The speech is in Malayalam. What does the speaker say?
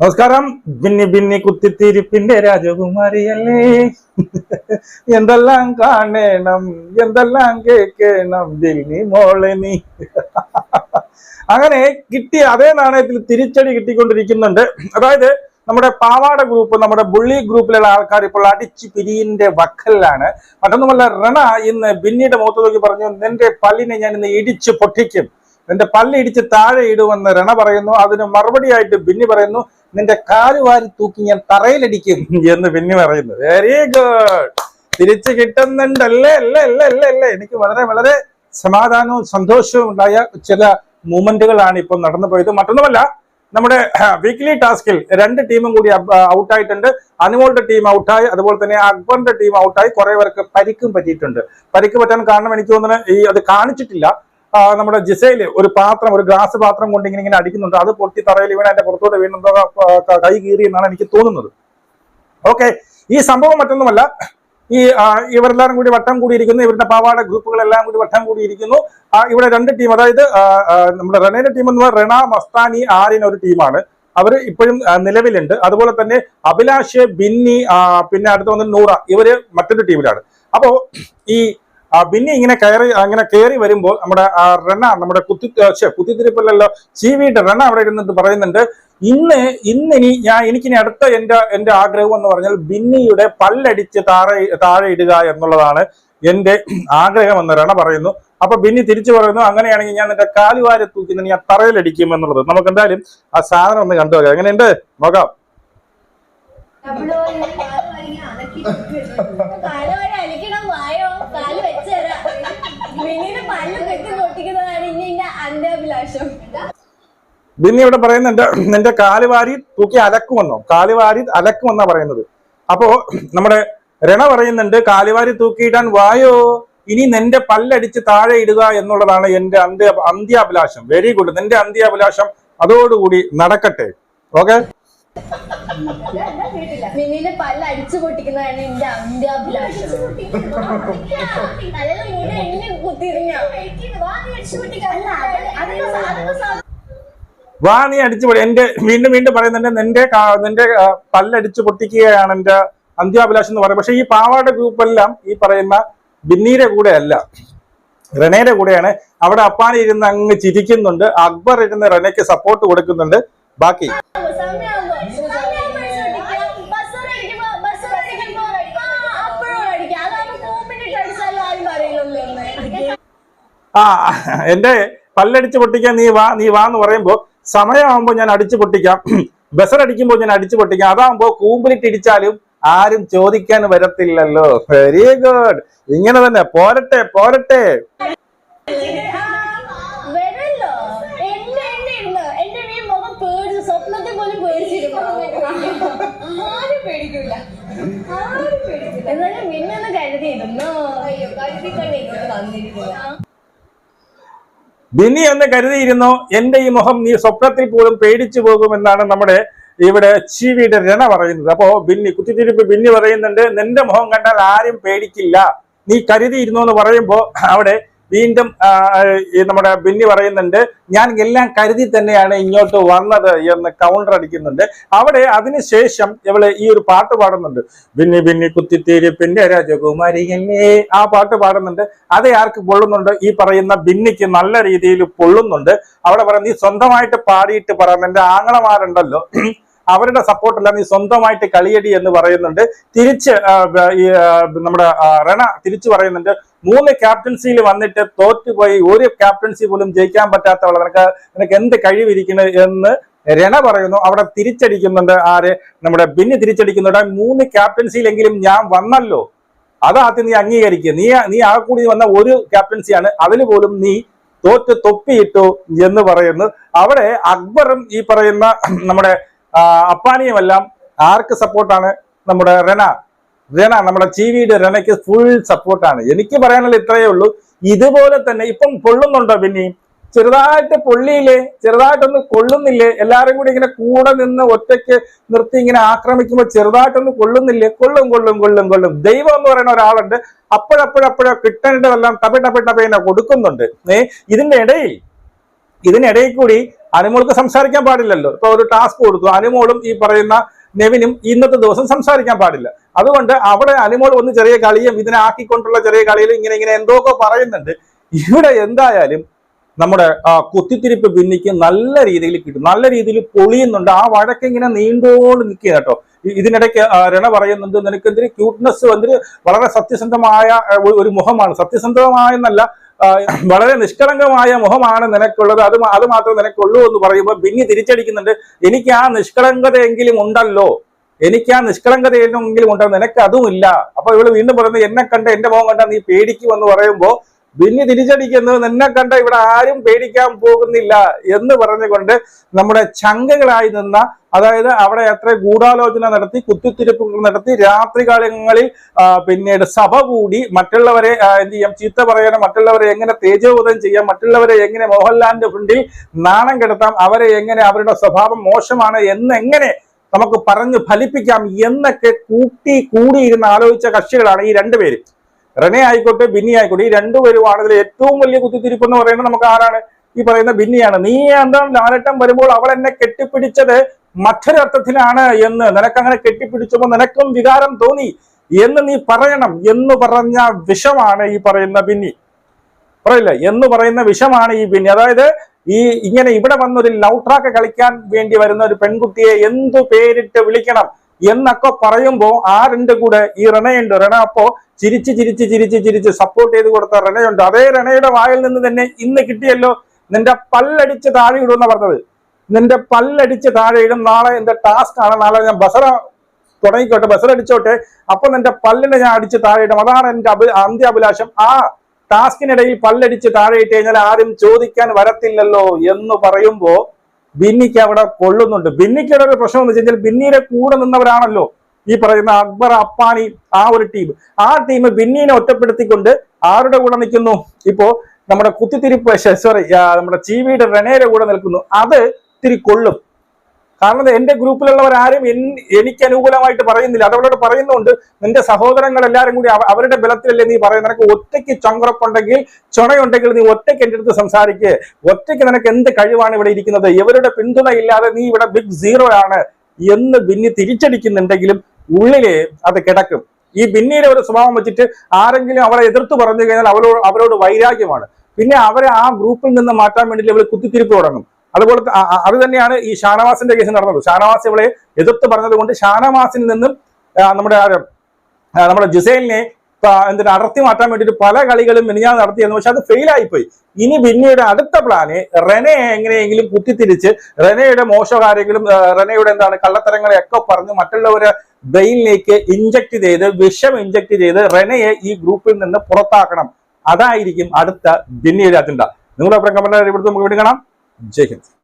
നമസ്കാരം. ബിന്നി ബിന്നി കുത്തിത്തിരിപ്പിന്റെ രാജകുമാരിയല്ലേ. എന്തെല്ലാം കാണണം എന്തെല്ലാം കേൾക്കണം ബിന്നി മോളെ നീ. അങ്ങനെ കിട്ടിയ അതേ നാണയത്തിൽ തിരിച്ചടി കിട്ടിക്കൊണ്ടിരിക്കുന്നുണ്ട്. അതായത് നമ്മുടെ പാവാട ഗ്രൂപ്പ് നമ്മുടെ ബുള്ളി ഗ്രൂപ്പിലുള്ള ആൾക്കാർ ഇപ്പോൾ അടിച്ചു പിരിയിന്റെ വക്കലിലാണ്. മറ്റൊന്നുമല്ല റണ ഇന്ന് ബിന്നിയുടെ മുഖത്ത് നോക്കി പറഞ്ഞു നിന്റെ പല്ലിനെ ഞാൻ ഇന്ന് ഇടിച്ച് പൊട്ടിക്കും. നിന്റെ പല്ല് ഇടിച്ച് താഴെ ഇടുമെന്ന് രണ പറയുന്നു. അതിന് മറുപടിയായിട്ട് ബിന്നി പറയുന്നു നിന്റെ കാൽ വാരി തൂക്കി ഞാൻ തറയിലടിക്കും. എന്ന് ബിന്നി പറയുന്നു. വെരി ഗുഡ് തിരിച്ചു കിട്ടുന്നുണ്ടല്ലേ? അല്ലേ അല്ലേ അല്ലേ അല്ലേ? എനിക്ക് വളരെ വളരെ സമാധാനവും സന്തോഷവും ഉണ്ടായ ചില മൂമെന്റുകളാണ് ഇപ്പോൾ നടന്നു പോയത്. മറ്റൊന്നുമല്ല നമ്മുടെ വീക്ക്ലി ടാസ്കിൽ രണ്ട് ടീമും കൂടി ഔട്ടായിട്ടുണ്ട് അനുമോളുടെ ടീം ഔട്ടായി അതുപോലെ തന്നെ അക്ബറിന്റെ ടീം ഔട്ടായി കുറെ പേർക്ക് പരിക്കും പറ്റിയിട്ടുണ്ട്. പരിക്ക് പറ്റാൻ കാരണം എനിക്ക് തോന്നുന്നത് ഈ അത് കാണിച്ചിട്ടില്ല. നമ്മുടെ ജിസയിൽ ഒരു പാത്രം ഒരു ഗ്ലാസ് പാത്രം കൊണ്ട് ഇങ്ങനെ ഇങ്ങനെ അടിക്കുന്നുണ്ട്. അത് പൊട്ടി തറയിൽ വീണ് എന്റെ പുറത്തോട്ട് വീണെന്തോ കൈ കീറി എന്നാണ് എനിക്ക് തോന്നുന്നത്. ഓക്കെ. ഈ സംഭവം മറ്റൊന്നുമല്ല. ഈ ഇവരെല്ലാവരും കൂടി വട്ടം കൂടിയിരിക്കുന്നു. ഇവരുടെ പാവാട ഗ്രൂപ്പുകളെല്ലാം കൂടി വട്ടം കൂടിയിരിക്കുന്നു. ഇവിടെ രണ്ട് ടീം അതായത് നമ്മുടെ റണയുടെ ടീം എന്ന് പറഞ്ഞാൽ റണ മസ്താനി ആര്യൻ ഒരു ടീമാണ്. അവർ ഇപ്പോഴും നിലവിലുണ്ട്. അതുപോലെ തന്നെ അഭിലാഷ് ബിന്നി പിന്നെ അടുത്ത് വന്ന് നൂറ ഇവർ മറ്റൊരു ടീമിലാണ്. അപ്പോ ഈ ബിന്നി ഇങ്ങനെ കയറി അങ്ങനെ കയറി വരുമ്പോൾ നമ്മുടെ ആ റണ നമ്മുടെ കുത്തി കുത്തിത്തിരിപ്പല്ലല്ലോ ചീവിയുടെ റണ്ണ അവിടെ ഇരുന്നിട്ട് പറയുന്നുണ്ട് ഇന്ന് ഇന്നിനി ഞാൻ എനിക്കിനി അടുത്ത എന്റെ എന്റെ ആഗ്രഹം എന്ന് പറഞ്ഞാൽ ബിന്നിയുടെ പല്ലടിച്ച് താഴെ താഴെ ഇടുക എന്നുള്ളതാണ് എന്റെ ആഗ്രഹം എന്ന് റണ പറയുന്നു. അപ്പൊ ബിന്നി തിരിച്ചു പറയുന്നു അങ്ങനെയാണെങ്കിൽ ഞാൻ നിന്റെ കാലുവാരെ തൂക്കി ഞാൻ തറയിലടിക്കും എന്നുള്ളത് നമുക്ക് എന്തായാലും ആ സാധനം ഒന്ന് കണ്ടു നോക്കാം. എങ്ങനെയുണ്ട്? നോക്കാം. പല്ല് കെട്ടി പൊട്ടിക്കുന്നതാണ് ഇനി എന്റെ ബിന്നി ഇവിടെ പറയുന്നുണ്ട് നിന്റെ കാലുവാരി തൂക്കി അലക്കുമെന്നോ? കാലുവാരി അലക്കുമെന്നാ പറയുന്നത്. അപ്പോ നമ്മുടെ രണ പറയുന്നുണ്ട് കാലുവാരി തൂക്കിയിടാൻ വായോ? ഇനി നിന്റെ പല്ലടിച്ച് താഴെ ഇടുക എന്നുള്ളതാണ് എന്റെ അന്ത്യ അന്ത്യാഭിലാഷം. വെരി ഗുഡ് നിന്റെ അന്ത്യാഭിലാഷം അതോടുകൂടി നടക്കട്ടെ. ഓക്കെ മിന്നിന്റെ പല്ല് അടിച്ചു പൊട്ടിക്കുന്നതാണ് എന്റെ അന്ത്യാഭിലാഷം. അഭിലാഷം വാ നീ അടിച്ചു പൊടി എന്റെ വീണ്ടും വീണ്ടും പറയുന്നുണ്ട് നിന്റെ നിന്റെ പല്ലടിച്ചു പൊട്ടിക്കുകയാണ് എന്റെ അന്ത്യാഭിലാഷം എന്ന് പറയുന്നത്. പക്ഷെ ഈ പാവാട ഗ്രൂപ്പെല്ലാം ഈ പറയുന്ന ബിന്നീരെ കൂടെ അല്ല റെനയുടെ കൂടെയാണ്. അവിടെ അപ്പാനിരുന്ന് അങ്ങ് ചിരിക്കുന്നുണ്ട്. അക്ബർ ഇരുന്ന് റെനയ്ക്ക് സപ്പോർട്ട് കൊടുക്കുന്നുണ്ട്. ബാക്കി. ആ എന്റെ പല്ലടിച്ച് പൊട്ടിക്കാൻ നീ വാ നീ വാ എന്ന് പറയുമ്പോ സമയമാകുമ്പോ ഞാൻ അടിച്ചു പൊട്ടിക്കാം. ബസറടിക്കുമ്പോൾ ഞാൻ അടിച്ചു പൊട്ടിക്കാം. അതാകുമ്പോ കൂമ്പിലിട്ട് ഇടിച്ചാലും ആരും ചോദിക്കാൻ വരത്തില്ലല്ലോ. വെരി ഗുഡ് ഇങ്ങനെ തന്നെ. പോരട്ടെ പോരട്ടെ. എന്നാലും മിന്നൊന്ന് കരുതിയിരുന്നു? അയ്യോ കരുതി കണ്ടിരുന്നു ഇങ്ങോട്ട് ബിന്നി എന്ന് കരുതിയിരുന്നു? എന്റെ ഈ മുഖം നീ സ്വപ്നത്തിൽ പോലും പേടിച്ചു പോകുമെന്നാണ് നമ്മുടെ ഇവിടെ ചീവിയുടെ രണ പറയുന്നത്. അപ്പോ ബിന്നി കുത്തിത്തിരിപ്പ് ബിന്നി പറയുന്നുണ്ട് നിന്റെ മുഖം കണ്ടാൽ ആരും പേടിക്കില്ല. നീ കരുതിയിരുന്നു എന്ന് പറയുമ്പോ അവിടെ വീണ്ടും നമ്മുടെ ബിന്നി പറയുന്നുണ്ട് ഞാൻ എല്ലാം കരുതി തന്നെയാണ് ഇങ്ങോട്ട് വന്നത് എന്ന് കൗണ്ടർ അടിക്കുന്നുണ്ട്. അവിടെ അതിനുശേഷം ഇവൾ ഈ ഒരു പാട്ട് പാടുന്നുണ്ട്. ബിന്നി ബിന്നി കുത്തിത്തിരിപ്പിന്റെ രാജകുമാരിയല്ലേ ആ പാട്ട് പാടുന്നുണ്ട്. അത് ആർക്ക് പൊള്ളുന്നുണ്ട് ഈ പറയുന്ന ബിന്നിക്ക് നല്ല രീതിയിൽ പൊള്ളുന്നുണ്ട് അവിടെ പറയുന്നത് നീ സ്വന്തമായിട്ട് പാടിയിട്ട് പറ നിന്റെ ആങ്ങളമാരുണ്ടല്ലോ. അവരുടെ സപ്പോർട്ടല്ല നീ സ്വന്തമായിട്ട് കളിയടി എന്ന് പറയുന്നുണ്ട്. തിരിച്ച് നമ്മുടെ രണ തിരിച്ചു പറയുന്നുണ്ട് മൂന്ന് ക്യാപ്റ്റൻസിയിൽ വന്നിട്ട് തോറ്റുപോയി ഒരു ക്യാപ്റ്റൻസി പോലും ജയിക്കാൻ പറ്റാത്തവൾ നിനക്ക് നിനക്ക് എന്ത് കഴിവിരിക്കുന്നു എന്ന് രണ പറയുന്നു. അവിടെ തിരിച്ചടിക്കുന്നുണ്ട് ആര്? നമ്മുടെ ബിന്നി തിരിച്ചടിക്കുന്നുണ്ട് മൂന്ന് ക്യാപ്റ്റൻസിയിലെങ്കിലും ഞാൻ വന്നല്ലോ. അതാദ്യം നീ അംഗീകരിക്കുക നീ നീ ആ കൂടി വന്ന ഒരു ക്യാപ്റ്റൻസിയാണ് അതിൽ പോലും നീ തോറ്റ് തൊപ്പിയിട്ടു എന്ന് പറയുന്നു. അവിടെ അക്ബറും ഈ പറയുന്ന നമ്മുടെ അപ്പാനിയുമെല്ലാം ആർക്ക് സപ്പോർട്ടാണ് നമ്മുടെ റെന. റെന നമ്മുടെ ചീവിയുടെ റെനയ്ക്ക് ഫുൾ സപ്പോർട്ടാണ് എനിക്ക് പറയാനുള്ള ഇത്രയേ ഉള്ളൂ. ഇതുപോലെ തന്നെ ഇപ്പം പൊള്ളുന്നുണ്ടോ പിന്നെയും ചെറുതായിട്ട് പൊള്ളിയില്ലേ? ചെറുതായിട്ടൊന്ന് കൊള്ളുന്നില്ലേ? എല്ലാവരും കൂടി ഇങ്ങനെ കൂടെ നിന്ന് ഒറ്റയ്ക്ക് നിർത്തി ഇങ്ങനെ ആക്രമിക്കുമ്പോൾ ചെറുതായിട്ടൊന്ന് കൊള്ളുന്നില്ലേ? കൊള്ളും കൊള്ളും കൊള്ളും കൊള്ളും. ദൈവം എന്ന് പറയുന്ന ഒരാളുണ്ട്. അപ്പോഴപ്പോഴപ്പോഴോ കിട്ടേണ്ടതെല്ലാം ടപ ടപ ടപേന കൊടുക്കുന്നുണ്ട്. ഏ ഇതിന്റെ ഇടയിൽ ഇതിനിടയിൽ കൂടി അനുമോൾക്ക് സംസാരിക്കാൻ പാടില്ലല്ലോ. ഇപ്പൊ ഒരു ടാസ്ക് കൊടുത്തു. അനുമോളും ഈ പറയുന്ന നെവിനും ഇന്നത്തെ ദിവസം സംസാരിക്കാൻ പാടില്ല. അതുകൊണ്ട് അവിടെ അനുമോൾ ഒന്ന് ചെറിയ കളിയും ഇതിനെ ആക്കിക്കൊണ്ടുള്ള ചെറിയ കളിയിലും ഇങ്ങനെ ഇങ്ങനെ എന്തൊക്കെ പറയുന്നുണ്ട്. ഇവിടെ എന്തായാലും നമ്മുടെ കുത്തിത്തിരിപ്പ് ഭിന്നിക്ക് നല്ല രീതിയിൽ കിട്ടും. നല്ല രീതിയിൽ പൊളിയുന്നുണ്ട്. ആ വഴക്കിങ്ങനെ നീണ്ടോണ്ട് നിൽക്കുക കേട്ടോ. ഇതിനിടയ്ക്ക് രണ പറയുന്നുണ്ട് നിനക്കെതിരെ ക്യൂട്ട്നെസ് വന്നിട്ട് വളരെ സത്യസന്ധമായ ഒരു- മുഖമാണ്. സത്യസന്ധമായെന്നല്ല വളരെ നിഷ്കളങ്കമായ മുഖമാണ് നിനക്കുള്ളത്. അത് അത് മാത്രമേ നിനക്കുള്ളൂ എന്ന് പറയുമ്പോൾ ബിന്നി തിരിച്ചടിക്കുന്നുണ്ട് എനിക്ക് ആ നിഷ്കളങ്കതയെങ്കിലും ഉണ്ടല്ലോ. എനിക്ക് ആ നിഷ്കളങ്കതയെങ്കിലും ഉണ്ടല്ലോ നിനക്ക് അതുമില്ല. അപ്പൊ ഇവൾ വീണ്ടും പറയുന്നത് എന്നെ കണ്ട എന്റെ മുഖം കണ്ട നീ പേടിക്കുമെന്ന് പറയുമ്പോ ബിന്നി തിരിച്ചടിക്കുന്നത് നിന്നെ കണ്ട ഇവിടെ ആരും പേടിക്കാൻ പോകുന്നില്ല എന്ന് പറഞ്ഞുകൊണ്ട് നമ്മുടെ ചങ്കകളായി നിന്ന അതായത് അവിടെ എത്ര ഗൂഢാലോചന നടത്തി കുത്തിത്തിരിപ്പുകൾ നടത്തി രാത്രികാലങ്ങളിൽ പിന്നീട് സഭ കൂടി മറ്റുള്ളവരെ എന്ത് ചെയ്യാം? ചീത്ത പറയാനും മറ്റുള്ളവരെ എങ്ങനെ തേജോബോധം ചെയ്യാം മറ്റുള്ളവരെ എങ്ങനെ മോഹൻലാലിന്റെ ഫ്രണ്ടിൽ നാണം കെടുത്താം അവരെ എങ്ങനെ അവരുടെ സ്വഭാവം മോശമാണ് എന്ന് എങ്ങനെ നമുക്ക് പറഞ്ഞു ഫലിപ്പിക്കാം എന്നൊക്കെ കൂട്ടി കൂടിയിരുന്ന് ആലോചിച്ച കക്ഷികളാണ് ഈ രണ്ടുപേര് റെനെ ആയിക്കോട്ടെ ബിന്നി ആയിക്കോട്ടെ ഈ രണ്ടുപേരുമാണ് ഇതിൽ ഏറ്റവും വലിയ കുത്തിത്തിരിപ്പ് എന്ന് പറയുന്നത് നമുക്ക് ആരാണ്? ഈ പറയുന്ന ബിന്നിയാണ്. നീ എന്താണ് ലാലട്ടം വരുമ്പോൾ അവൾ എന്നെ കെട്ടിപ്പിടിച്ചത് മറ്റൊരർത്ഥത്തിലാണ് എന്ന് നിനക്കങ്ങനെ കെട്ടിപ്പിടിച്ചപ്പോൾ നിനക്കും വികാരം തോന്നി എന്ന് നീ പറയണം എന്ന് പറഞ്ഞ വിഷമാണ് ഈ പറയുന്ന ബിന്നി. പറയില്ല എന്ന് പറയുന്ന വിഷമാണ് ഈ ബിന്നി. അതായത് ഈ ഇങ്ങനെ ഇവിടെ വന്നൊരു ലൗട്രാക്ക് ട്രാക്ക് കളിക്കാൻ വേണ്ടി വരുന്ന ഒരു പെൺകുട്ടിയെ എന്തു പേരിട്ട് വിളിക്കണം? എന്നൊക്കെ പറയുമ്പോ ആരുടെ കൂടെ? ഈ റെണയുണ്ട്. റെണ അപ്പോ ചിരിച്ച് ചിരിച്ച് ചിരിച്ച് ചിരിച്ച് സപ്പോർട്ട് ചെയ്ത് കൊടുത്ത റെണയുണ്ട്. അതേ റെണയുടെ വായിൽ നിന്ന് തന്നെ ഇന്ന് കിട്ടിയല്ലോ. നിന്റെ പല്ലടിച്ച് താഴെ ഇടുമെന്ന പറഞ്ഞത്. നിന്റെ പല്ലടിച്ച് താഴെ ഇടും. നാളെ എന്റെ ടാസ്ക് ആണ്. നാളെ ഞാൻ ബസറ തുടങ്ങിക്കോട്ടെ. ബസറടിച്ചോട്ടെ അപ്പൊ നിന്റെ പല്ലിനെ ഞാൻ അടിച്ച് താഴെ ഇടും. അതാണ് എന്റെ അഭി അന്ത്യ അഭിലാഷം. ആ ടാസ്കിനിടയിൽ പല്ലടിച്ച് താഴെ ഇട്ട് കഴിഞ്ഞാൽ ആരും ചോദിക്കാൻ വരത്തില്ലല്ലോ എന്ന് പറയുമ്പോ ബിന്നിക്ക് അവിടെ കൊള്ളുന്നുണ്ട്. ബിന്നിക്കയുടെ ഒരു പ്രശ്നം എന്ന് വെച്ച് കഴിഞ്ഞാൽ ബിന്നിയുടെ കൂടെ നിന്നവരാണല്ലോ ഈ പറയുന്ന അക്ബർ അപ്പാനി ആ ഒരു ടീം ആ ടീം ബിന്നിനെ ഒറ്റപ്പെടുത്തിക്കൊണ്ട് ആരുടെ കൂടെ നിൽക്കുന്നു? ഇപ്പോ നമ്മുടെ കുത്തിത്തിരിപ്പ് സോറി നമ്മുടെ ചീവിയുടെ റെനയുടെ കൂടെ നിൽക്കുന്നു. അത് ഇത്തിരി കൊള്ളും. കാരണം എന്റെ ഗ്രൂപ്പിലുള്ളവരാരും എൻ- എനിക്ക് അനുകൂലമായിട്ട് പറയുന്നില്ല. അതവളോട് പറയുന്നുണ്ട് നിന്റെ സഹോദരങ്ങൾ എല്ലാവരും കൂടി അവ- അവരുടെ ബലത്തിലല്ലേ നീ പറയുന്നത്? നിനക്ക് ഒറ്റയ്ക്ക് ചങ്കുറപ്പുണ്ടെങ്കിൽ ചുണയുണ്ടെങ്കിൽ നീ ഒറ്റയ്ക്ക് എന്റെ അടുത്ത് സംസാരിക്കുക ഒറ്റയ്ക്ക് നിനക്ക് എന്ത് കഴിവാണ് ഇവിടെ ഇരിക്കുന്നത്? ഇവരുടെ പിന്തുണ ഇല്ലാതെ നീ ഇവിടെ ബിഗ് സീറോ ആണ്. എന്ന് ബിന്നി തിരിച്ചടിക്കുന്നുണ്ടെങ്കിലും ഉള്ളിലെ അത് കിടക്കും. ഈ ബിന്നിയുടെ ഒരു സ്വഭാവം വെച്ചിട്ട് ആരെങ്കിലും അവളെ എതിർത്ത് പറഞ്ഞു കഴിഞ്ഞാൽ അവരോട് അവരോട് വൈരാഗ്യമാണ്. പിന്നെ അവരെ ആ ഗ്രൂപ്പിൽ നിന്ന് മാറ്റാൻ വേണ്ടിയിട്ട് ഇവർ കുത്തിത്തിരിപ്പ് തുടങ്ങും. അതുപോലെ അത് തന്നെയാണ് ഈ ഷാനവാസിന്റെ കേസ് നടന്നത്. ഷാനവാസ് ഇവളെ എതിർത്ത് പറഞ്ഞത് കൊണ്ട് ഷാനവാസിൽ നിന്നും നമ്മുടെ നമ്മുടെ ജുസൈലിനെ എന്തിനു അടർത്തി മാറ്റാൻ വേണ്ടിയിട്ട് പല കളികളും മിനിഞ്ഞാൽ നടത്തിയിരുന്നു. പക്ഷെ അത് ഫെയിൽ ആയിപ്പോയി ഇനി ബിന്നിയുടെ അടുത്ത പ്ലാന് റെനയെ എങ്ങനെയെങ്കിലും കുത്തിത്തിരിച്ച് റെനയുടെ മോശകാര്യങ്ങളും കാര്യങ്ങളും റെനയുടെ എന്താണ് കള്ളത്തരങ്ങളെ ഒക്കെ പറഞ്ഞ് മറ്റുള്ളവരെ ബ്രെയിനിലേക്ക് ഇഞ്ചക്ട് ചെയ്ത് വിഷം ഇഞ്ചക്ട് ചെയ്ത് റെനയെ ഈ ഗ്രൂപ്പിൽ നിന്ന് പുറത്താക്കണം. അതായിരിക്കും അടുത്ത ബിന്നിയുടെ അജണ്ട. നിങ്ങളുടെ അഭിപ്രായം കമന്റ് ഇവിടുത്തെ നമുക്ക് വീണ്ടും കാണാം. জয় হিন্দ